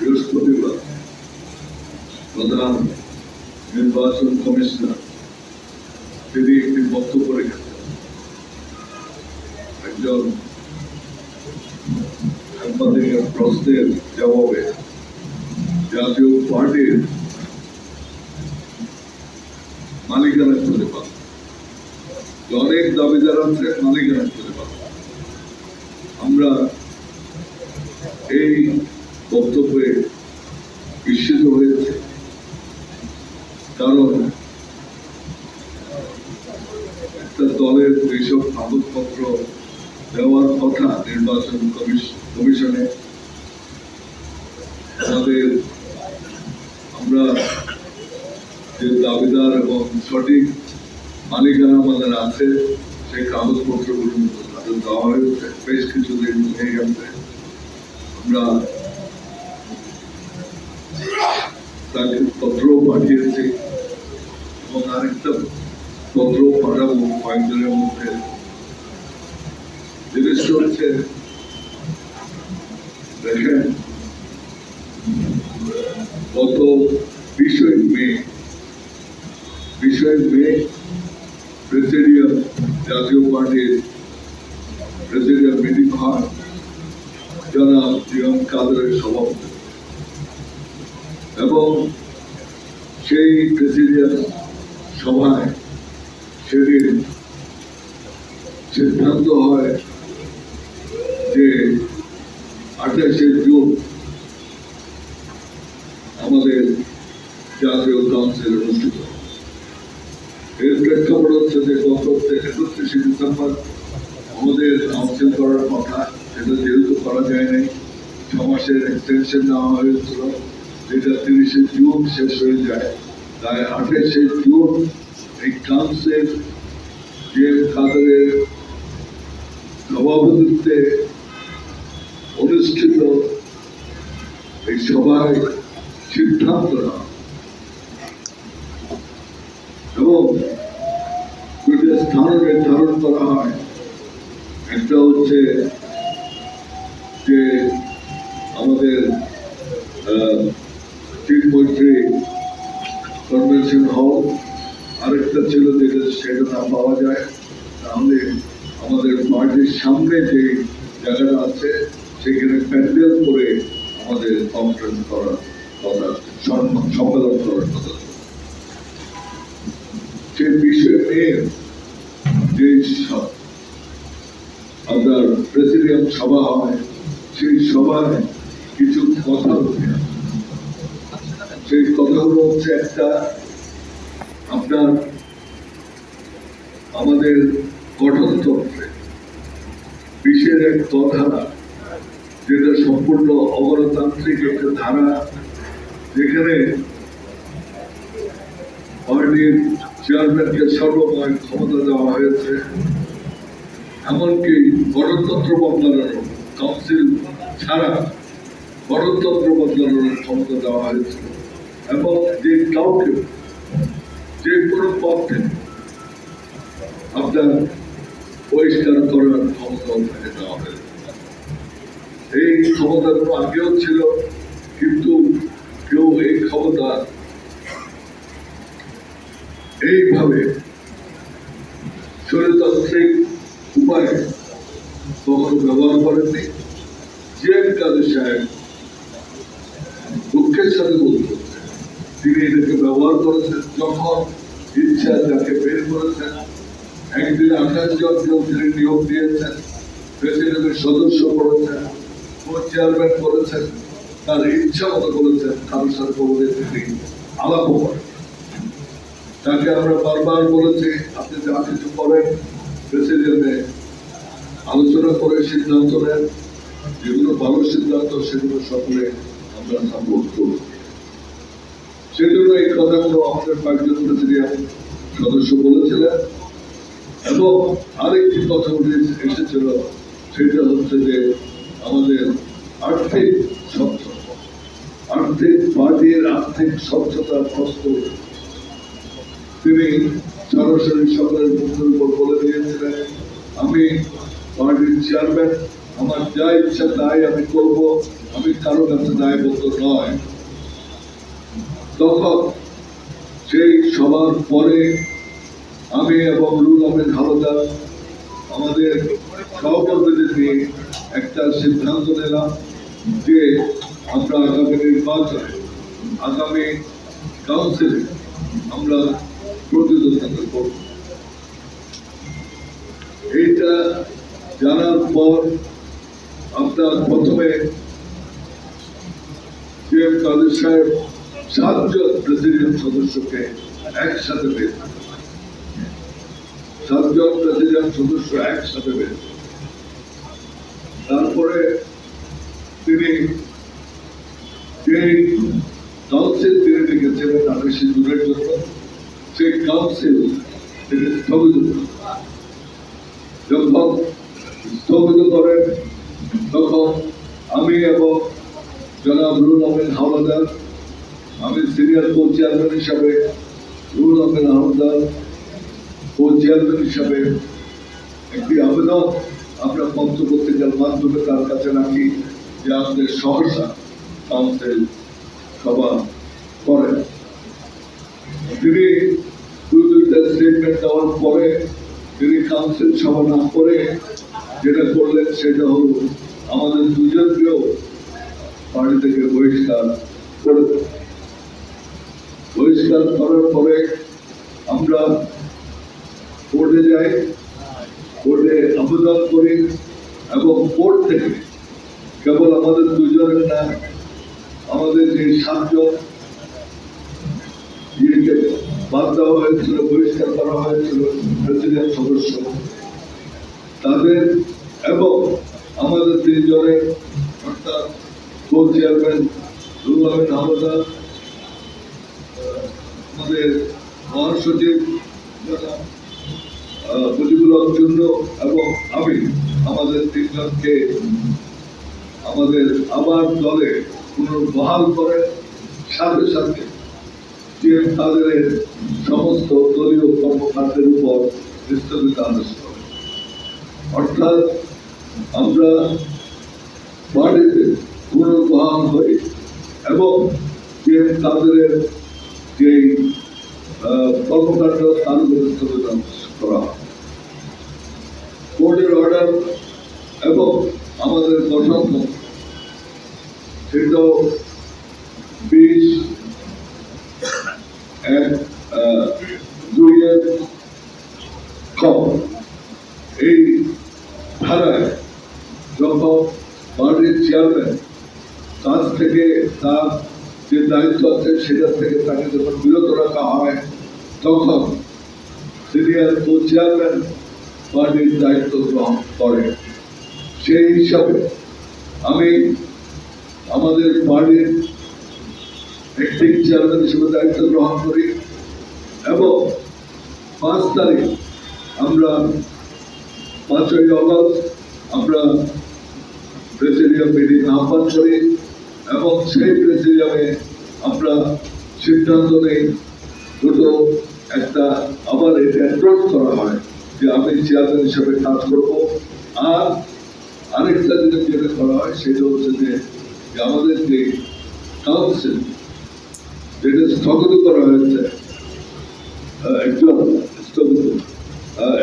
বৃহস্পতিবার প্রধান নির্বাচন কমিশনার তিনি একটি বক্তব্য রেখেছেন একজন সাংবাদিকের প্রশ্নের জবাবে জাতীয় পার্টির মালিকানা খুঁজে পান অনেক দাবিদার আছে মালিকানা খুঁজে পান আমরা এই বক্তব্যে বিস্মিত হয়েছে। কারণ একটা দলের যেসব কাগজপত্র দেওয়ার কথা নির্বাচন কমিশ- কমিশনে আমাদের আমরা যে দাবিদার এবং সঠিক মালিকানা আমাদের আছে সেই কাগজপত্রগুলো তাদের দেওয়া হয়েছে বেশ কিছুদিন হয়ে গেছে আমরা তাকে পত্র পাঠিয়েছি এবং আরেকটা পত্র পাঠাবো কয়েকদিনের মধ্যে জিনিসটা হচ্ছে দেখেন গত বিশই মে বিশই মে প্রেসিডিয়াম জাতীয় পার্টির প্রেসিডিয়াম মিটিং হয় যারা জিয়ম কাদের সভাপতি এবং সেই প্রেসিডিয়াম সভায় সেদিন সিদ্ধান্ত হয় যে আঠাশে জুন আমাদের জাতীয় কাউন্সিল অনুষ্ঠিত। এর প্রেক্ষাপট হচ্ছে যে গত একত্রিশে ডিসেম্বর আমাদের কাউন্সিল করার কথা, সেটা যেহেতু করা যায় নাই ছ মাসের এক্সটেনশন নেওয়া হয়েছিল, যেটা তিরিশে জুন শেষ হয়ে যায়। তাই আঠাশে জুন এই কাউন্সিল যে কাদের সভাপতিত্বে অনুষ্ঠিত এই সভায় সিদ্ধান্ত নেওয়া এবং দুইটা স্থান নির্ধারণ করা হয়। একটা হচ্ছে যে আমাদের তিন কনভেনশন হল। আরেকটা ছিল যেটা সেটা না পাওয়া যায়। তাহলে আমাদের পার্টির সামনে যে জায়গাটা আছে, সেখানে প্যান্ডেল করে আমাদের কনফারেন্স সম- সম্মেলন করার কথা সে বিষয় যে আপনার প্রেসিডিয়াম সভা হয় সেই সভায় কিছু কথা উঠে সেই কথাগুলো হচ্ছে একটা আপনার আমাদের গঠনতন্ত্রে বিশেষ এক ধারা যেটা সম্পূর্ণ অগণতান্ত্রিক একটা ধারা যেখানে পার্টির চেয়ারম্যানকে সর্বময় ক্ষমতা দেওয়া হয়েছে। এমনকি গণতন্ত্র বদলানোর কাউন্সিল ছাড়া গণতন্ত্র বদলানোর ক্ষমতা দেওয়া হয়েছে। এবং যে কাউকে, যে কোনো পদ থেকে আপনার পরিষ্কার করার ক্ষমতা তাকে দেওয়া হয়েছে। এই ক্ষমতাগুলো আগেও ছিল, কিন্তু কেউ এই ক্ষমতা এইভাবে স্বৈরতান্ত্রিক উপায়ে কখনো ব্যবহার করেননি। যে কাদের সাহেব দুঃখের সাথে বলতে তিনি এটাকে ব্যবহার করেছেন যখন ইচ্ছা তাকে বের করেছেন। একদিন আঠাশ জন তিনি নিয়োগ দিয়েছেন, প্রেসিডেন্টের সদস্য করেছেন, ও চেয়ারম্যান করেছেন, তার ইচ্ছা মতো করেছেন কারোর সাথে কোনোদিন তিনি আলাপও করেন তাকে আমরা বারবার বলেছি, আপনি যা কিছু করেন, প্রেসিডেন্টে আলোচনা করে সিদ্ধান্ত নেন, যেগুলো ভালো সিদ্ধান্ত সেগুলো সকলে আমরা সাপোর্ট করব সেজন্য এই কথাগুলো আমাদের কয়েকজন প্রেসিডিয়াম সদস্য বলেছিলেন এবং আরেকটি কথা উঠে এসেছিল, সেটা হচ্ছে যে আমাদের আর্থিক স্বচ্ছতা, আর্থিক পার্টির আর্থিক স্বচ্ছতার প্রশ্ন তিনি সরাসরি মুখের উপর বলে দিয়েছিলেন, আমি পার্টির চেয়ারম্যান, আমার যা ইচ্ছা তাই আমি করব, আমি কারও কাছে দায়বদ্ধ নয়। তখন সেই সবার পরে আমি এবং রুল আহমেদ হালদার আমাদের সহকর্মীদের নিয়ে একটা সিদ্ধান্ত নিলাম যে আমরা আগামী নির্বাচনে, আগামী কাউন্সিলে আমরা এইটা জানার পর আপনার প্রথমে কাদের সাহেব সাতজন প্রেসিডেন্ট সদস্যকে একসাথে পেয়েছেন সাতজন প্রেসিডেন্ট সদস্য একসাথে পেয়েছেন তারপরে তিনি যে কাউন্সিল তিনি লিখেছিলেন আঠাশ জুনের জন্য কাউন্সিল তিনি স্থগিত। যখন স্থগিত করেন তখন আমি এবং জনাব রুল আহমেদ হাওলাদার, আমি সিনিয়র কো চেয়ারম্যান হিসাবে রুল আহমেদ হাওলাদার কো চেয়ারম্যান হিসাবে একটি আবেদন আমরা পত্রপত্রিকার মাধ্যমে তার কাছে রাখি যে আমাদের সহসা কাউন্সিল সভা করেন। তিনি স্টেটমেন্ট দেওয়ার পরে তিনি কাউন্সিল সভা না করে যেটা করলেন সেটা হলো আমাদের দুজনকেও পার্টি থেকে বহিষ্কার করে বহিষ্কার করার পরে আমরা কোর্টে যাই কোর্টে আবেদন করি এবং কোর্ট থেকে কেবল আমাদের দুজনের না আমাদের যে সাতজন বাদ দেওয়া হয়েছিল, বহিষ্কার করা হয়েছিল প্রেসিডেন্ট সদস্য। তাদের এবং আমাদের তিনজনের, অর্থাৎ কো চেয়ারম্যান রুল আহমেদ আমাদের মহাসচিব মুজিবুল চন্দ্র এবং আমি, আমাদের তিনজনকে আমাদের আবার দলে পুনর্বহাল করে সাথে সাথে যে তাদের সমস্ত দলীয় কর্মকাণ্ডের উপর স্থগিতাদেশ করে অর্থাৎ আমরা বাড়িতে পুনর্বহাল হই এবং যে তাদের যে আহ, কর্মকাণ্ড তার উপর করা কোর্টের অর্ডার এবং আমাদের গঠন সেটাও বিশ এক আহ, দুইয়ের খ এই ধারায় যখন পার্টির চেয়ারম্যান কাজ থেকে তার যে দায়িত্ব আছে সেটা থেকে তাকে যখন বিরত রাখা হয় তখন সিনিয়র কো চেয়ারম্যান পার্টির দায়িত্ব গ্রহণ করে সেই হিসাবে আমি আমাদের পার্টির একটি চেয়ারম্যান হিসেবে দায়িত্ব গ্রহণ করি এবং পাঁচ তারিখ আমরা পাঁচই অগস্ট আমরা প্রেসিডিয়াম মিটিং আহ্বান করি এবং সেই প্রেসিডিয়ামে আমরা সিদ্ধান্ত নেই দুটো একটা আবার এটা অ্যাপ্রোচ করা হয় যে আমি চেয়ারম্যান হিসেবে কাজ করব। আর আরেকটা জিনিস যেটা করা হয়, সেটা হচ্ছে যে আমাদের যে কাউন্সিল যেটা স্থগিত করা হয়েছে একজন স্থগিত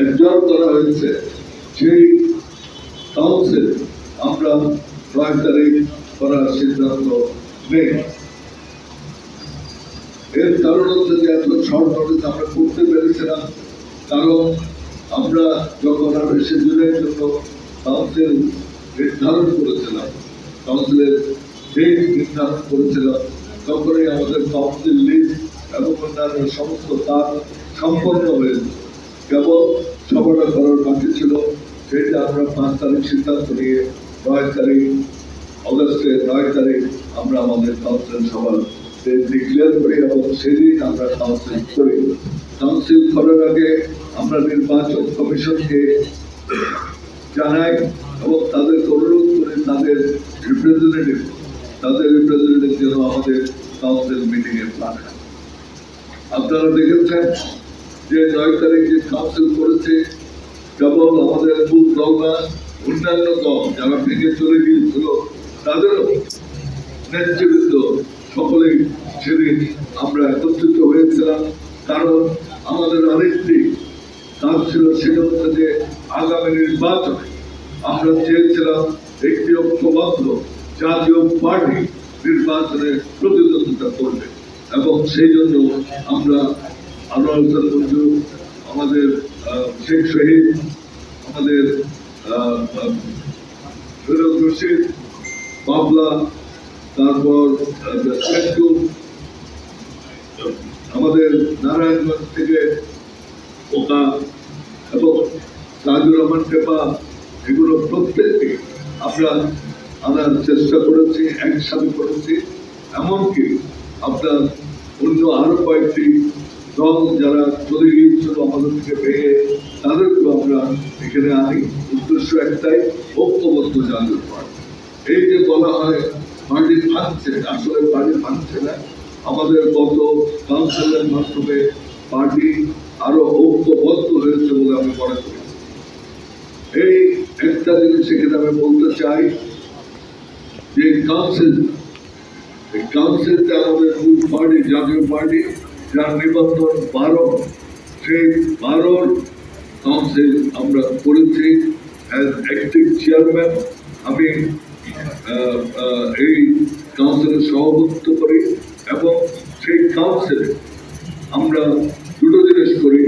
একজন করা হয়েছে, সেই কাউন্সিল আমরা নয় তারিখ করার সিদ্ধান্ত নেই। এর কারণ হচ্ছে যে এত নোটিস আমরা করতে পেরেছিলাম কারণ আমরা যখন আঠাশে জুনের জন্য কাউন্সিল নির্ধারণ করেছিলাম, কাউন্সিলের ডেট নির্ধারণ করেছিলাম, তখনই আমাদের কাউন্সিল লিস্ট এবং অন্যান্য সমস্ত কাজ সম্পন্ন হয়েছে কেবল সভাটা করার বাকি ছিল, সেটা আমরা পাঁচ তারিখ সিদ্ধান্ত নিয়ে নয় তারিখ, অগস্টের নয় তারিখ আমরা আমাদের কাউন্সিল সভার ডিক্লেয়ার করি এবং সেদিন আমরা কাউন্সিল করি। কাউন্সিল করার আগে আমরা নির্বাচন কমিশনকে জানাই এবং তাদের অনুরোধ করে তাদের রিপ্রেজেন্টেটিভ তাদের রিপ্রেজেন্টেটিভ যেন আমাদের কাউন্সিল মিটিংয়ে পাঠায়। আপনারা দেখেছেন যে নয় তারিখ যে কাউন্সিল করেছে কেবল আমাদের মূল দলনা অন্যান্য দল যারা ভেঙে চলে গিয়েছিল, তাদেরও নেতৃবৃন্দ সকলেই সেদিন আমরা একত্রিত হয়েছিলাম। কারণ আমাদের আরেকটি কাজ ছিল, সেটা হচ্ছে যে আগামী নির্বাচনে আমরা চেয়েছিলাম একটি ঐক্যবদ্ধ জাতীয় পার্টি নির্বাচনে প্রতিদ্বন্দ্বিতা করবে। এবং সেই জন্য আমরা আনোয়ার হোসেন মঞ্জু আমাদের শেখ শহীদ, আমাদের ফিরোজ রশিদ, বাবলা তারপর আমাদের নারায়ণগঞ্জ থেকে ওকা এবং তাজুর রহমান টেপা এগুলো প্রত্যেককে আমরা আনার চেষ্টা করেছি, একসাথে করেছি। এমনকি আপনার অন্য আরও কয়েকটি দল যারা চলে গিয়েছিল আমাদের থেকে ভেঙে তাদেরকেও আমরা এখানে আনি। উদ্দেশ্য একটাই, ঐক্যবদ্ধ জাতীয় পার্টি। এই যে বলা হয় পার্টি ভাঙছে আসলে পার্টি ভাঙছে না আমাদের গত কাউন্সিলের মাধ্যমে পার্টি আরও ঐক্যবদ্ধ হয়েছে বলে আমি মনে করি। এই একটা জিনিস এখানে আমি বলতে চাই যে কাউন্সিল, এই কাউন্সিলটা আমাদের মূল পার্টি, জাতীয় পার্টি, যার নিবন্ধন বারো, সেই বারোর কাউন্সিল আমরা করেছি অ্যাজ অ্যাক্টিভ চেয়ারম্যান আমি এই কাউন্সিলের সভাপতিত্ব করি এবং সেই কাউন্সিলে আমরা দুটো জিনিস করি।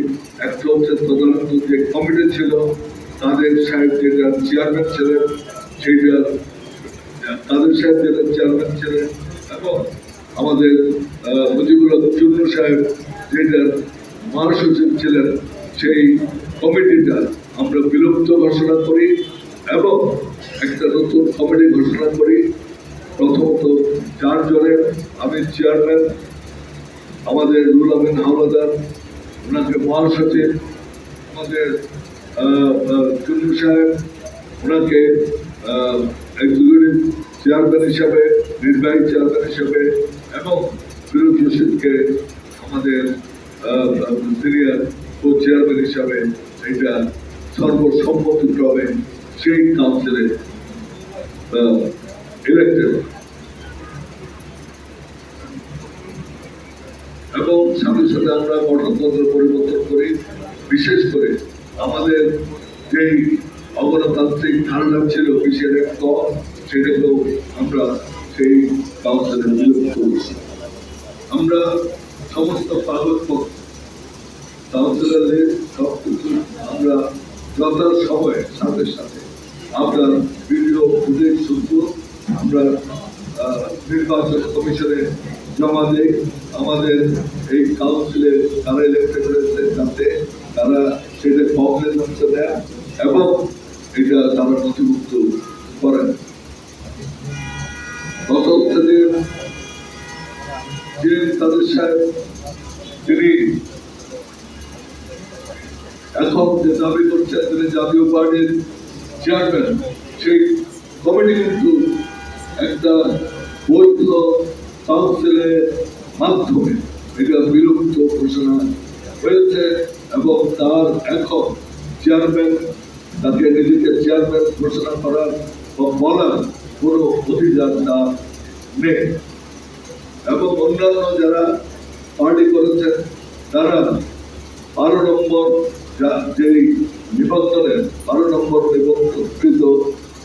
একটা হচ্ছে তদারকি যে কমিটি ছিল, তাদের সাহেব যেটা চেয়ারম্যান ছিলেন, সেইটা তাদের সাহেব যেটা চেয়ারম্যান ছিলেন এবং আমাদের মুজিবুল চুন্নু সাহেব যেটা মহাসচিব ছিলেন, সেই কমিটিটা আমরা বিলুপ্ত ঘোষণা করি। এবং একটা নতুন কমিটি ঘোষণা করি। প্রথমত চারজনের আমি চেয়ারম্যান, আমাদের রুল আমিন হাওলাদার, ওনাকে মহাসচিব আমাদের চুন্নু সাহেব, ওনাকে এক্সিকিউটিভ চেয়ারম্যান হিসাবে, নির্বাহী চেয়ারম্যান হিসাবে এবং ফিরোজ রশিদকে আমাদের সিনিয়র কো চেয়ারম্যান হিসাবে এটা সর্বসম্মতিক্রমে সেই কাউন্সিলে ইলেক্টেড এবং সাথে সাথে আমরা গঠনতন্ত্র পরিবর্তন করি, বিশেষ করে আমাদের যেই অগণতান্ত্রিক ধারণা ছিল কিসের এক দল সেটাকেও আমরা সেই কাউন্সিলে বিলোপ করেছি। আমরা সমস্ত কাগজপত্র কাউন্সিলরদের সব কিছু আমরা যথা সময়ে সাথে সাথে আমরা ভিডিও ফুটেজ শুদ্ধ আমরা নির্বাচন কমিশনে জমা দেই। আমাদের এই কাউন্সিলে তারা ইলেক্টেড হয়েছে যাতে তারা সেটা কংগ্রেস দেয় এবং এটা তারা নথিভুক্ত করেন। গত যে যে তাদের সাহেব, তিনি এখন যে দাবি করছেন, তিনি জাতীয় পার্টির চেয়ারম্যান, সেই কমিটি কিন্তু একটা বৈধ কাউন্সিলের মাধ্যমে এটা বিলুপ্ত ঘোষণা হয়েছে এবং তার এখন চেয়ারম্যান, তাকে নিজেকে চেয়ারম্যান ঘোষণা করার বা বলার কোনো অধিকার তার নেই। এবং অন্যান্য যারা পার্টি করেছেন, তারা বারো নম্বর যেই নিবন্ধনের বারো নম্বর নিবন্ধকৃত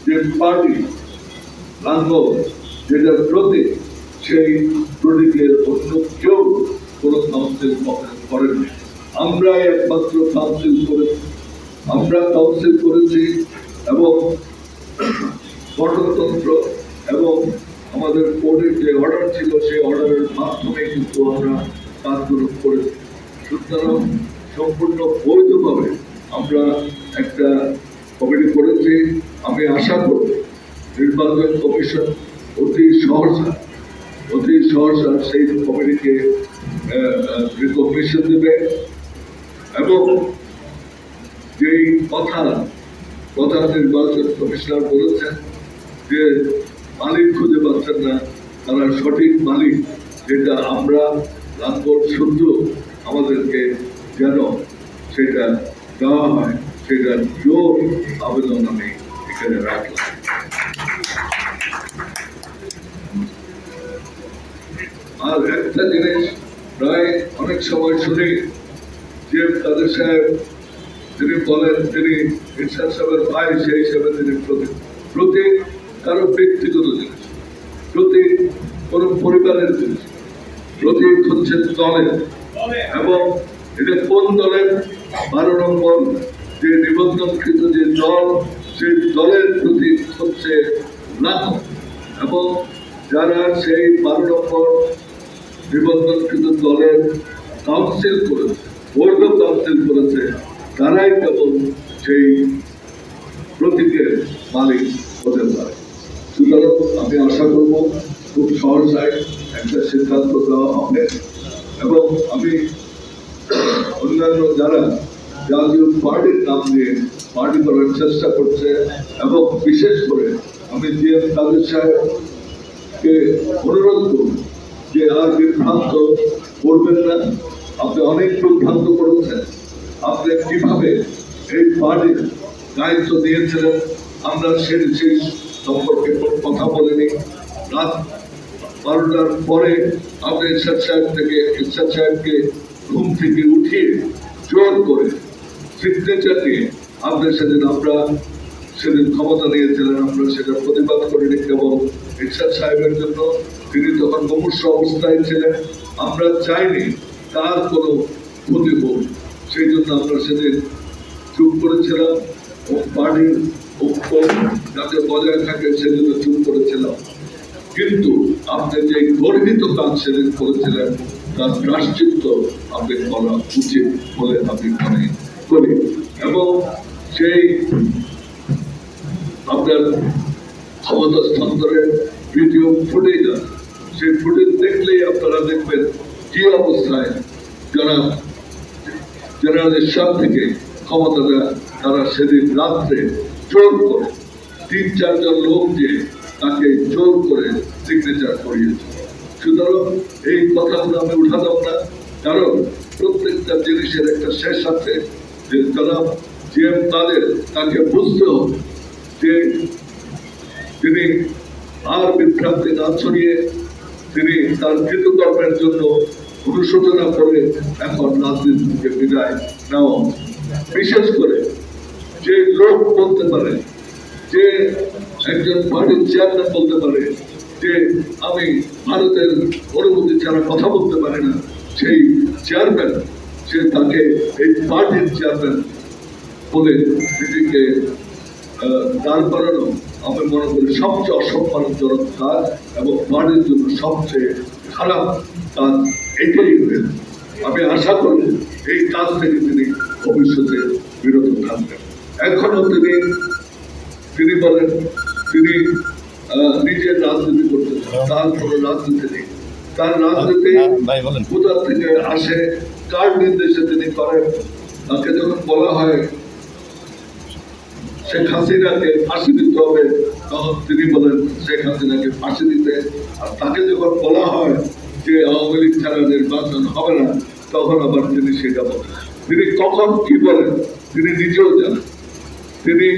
যে পার্টি লাঙ্গল যেটার প্রতীক সেই প্রতীকের অন্য কেউ কোনো কাউন্সিল করেননি আমরাই একমাত্র কাউন্সিল করেছি। আমরা কাউন্সিল করেছি এবং গণতন্ত্র এবং আমাদের কোর্টের যে অর্ডার ছিল, সেই অর্ডারের মাধ্যমে কিন্তু আমরা কাজগুলো করেছি। সুতরাং সম্পূর্ণ বৈধভাবে আমরা একটা কমিটি করেছি। আমি আশা করব নির্বাচন কমিশন অতি সহসা অতি সহসা সেই কমিটিকে রিকগনিশন দেবে এবং যেই কথা কথা নির্বাচন কমিশনার বলেছেন যে মালিক খুঁজে পাচ্ছেন না, তারা সঠিক মালিক, যেটা আমরা লাঙ্গল শুদ্ধ আমাদেরকে যেন সেটা দেওয়া হয় সেটার জোর আবেদন আমি এখানে রাখলাম। আর একটা জিনিস প্রায় অনেক সময় শুনি, যে কাদের সাহেব তিনি বলেন, তিনি ইরশাদ সাহেবের ভাই, সেই হিসেবে তিনি প্রতি প্রতি কারও ব্যক্তিগত জিনিস, প্রতি কোনো পরিবারের জিনিস, প্রতি হচ্ছে দলের, এবং এটা কোন দলের বারো নম্বর যে নিবন্ধনকৃত যে দল সেই দলের প্রতি হচ্ছে লাভ এবং যারা সেই বারো নম্বর নিবন্ধনকৃত দলের কাউন্সিল করেছে বোর্ড অফ কাউন্সিল করেছে, তারাই কেবল সেই প্রতীকের মালিক হতে পারে। সুতরাং আমি আশা করব, খুব সহসায় একটা সিদ্ধান্ত দেওয়া হবে। এবং আমি অন্যান্য যারা জাতীয় পার্টির নাম নিয়ে পার্টি করার চেষ্টা করছে এবং বিশেষ করে আমি জি এম কাদের সাহেবকে অনুরোধ করব যে আর বিভ্রান্ত করবেন না। আপনি অনেক বিভ্রান্ত করেছেন। আপনি কীভাবে এই পার্টির দায়িত্ব দিয়েছিলেন আমরা সে সেই সম্পর্কে কথা বলিনি। রাত বারোটার পরে আপনি ইরশাদ সাহেব থেকে ইরশাদ সাহেবকে ঘুম থেকে উঠিয়ে জোর করে সিগনেচার নিয়ে আপনার সেদিন আমরা সেদিন ক্ষমতা নিয়েছিলেন আমরা সেটা প্রতিবাদ করিনি কেবল ইরশাদ সাহেবের জন্য। তিনি তখন মুমূর্ষ অবস্থায় ছিলেন, আমরা চাইনি তার কোনো ক্ষতি হোক। সেই জন্য আমরা সেদিন চুপ করেছিলাম ও ঐক্য যাতে বজায় থাকে সেজন্য চুপ করেছিলাম। কিন্তু আপনি যে গর্বিত কাজ সেদিন করেছিলেন, তার প্রাশ্চিত্য আপনি করা উচিত বলে আমি মনে করি এবং সেই আপনার ক্ষমতা স্থানান্তরের ভিডিও ফুটেজ আছে। সেই ফুটেজ দেখলেই আপনারা দেখবেন কি অবস্থায় যারা জেনারেলের সব থেকে ক্ষমতাটা তারা সেদিন রাত্রে জোর করে তিন, চারজন লোক যে তাকে জোর করে সিগনেচার করিয়েছে। সুতরাং এই কথাগুলো আমি উঠাতাম না। কারণ প্রত্যেকটা জিনিসের একটা শেষ আছে। যে যারা যে তাদের তাকে বুঝতে হবে যে তিনি আর বিভ্রান্তি না ছড়িয়ে তিনি তার কৃতকর্মের জন্য অনুশোচনা করে এখন রাজনীতি থেকে বিদায় নেওয়া বিশেষ করে যে লোক বলতে পারে, যে একজন পার্টির চেয়ারম্যান বলতে পারে, যে আমি ভারতের অনুমতি ছাড়া কথা বলতে পারি না, সেই চেয়ারম্যান সে তাকে এই পার্টির চেয়ারম্যান বলে আহ, দাঁড় করানো আমি মনে করি সবচেয়ে অসম্মানজনক কাজ এবং পার্টির জন্য সবচেয়ে খারাপ কাজ এটাই হয়েছে আমি আশা করি এই কাজ থেকে তিনি ভবিষ্যতে বিরত থাকবেন। এখনও তিনি তিনি বলেন তিনি নিজের রাজনীতি করতে তার কোনো রাজনীতি নেই। তার রাজনীতি ভাই কোথা থেকে আসে? কার নির্দেশে তিনি করেন? তাকে যখন বলা হয়, শেখ হাসিনাকে ফাঁসি দিতে হবে, তখন তিনি বলেন, শেখ হাসিনাকে ফাঁসি দিতে। আর তাকে যখন বলা হয় যে আওয়ামী লীগ ছাড়া নির্বাচন হবে না, তখন আবার তিনি সেটা বলেন। তিনি কখন কি বলেন, তিনি নিজেও জানেন তিনি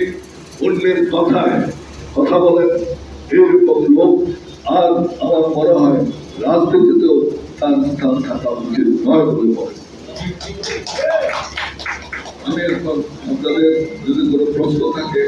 অন্যের কথায় কথা বলেন, এরকম লোক আর আমার মনে হয় রাজনীতিতেও তার স্থান থাকা উচিত নয় বলে করি। আমি এখন আপনাদের যদি কোনো প্রশ্ন থাকে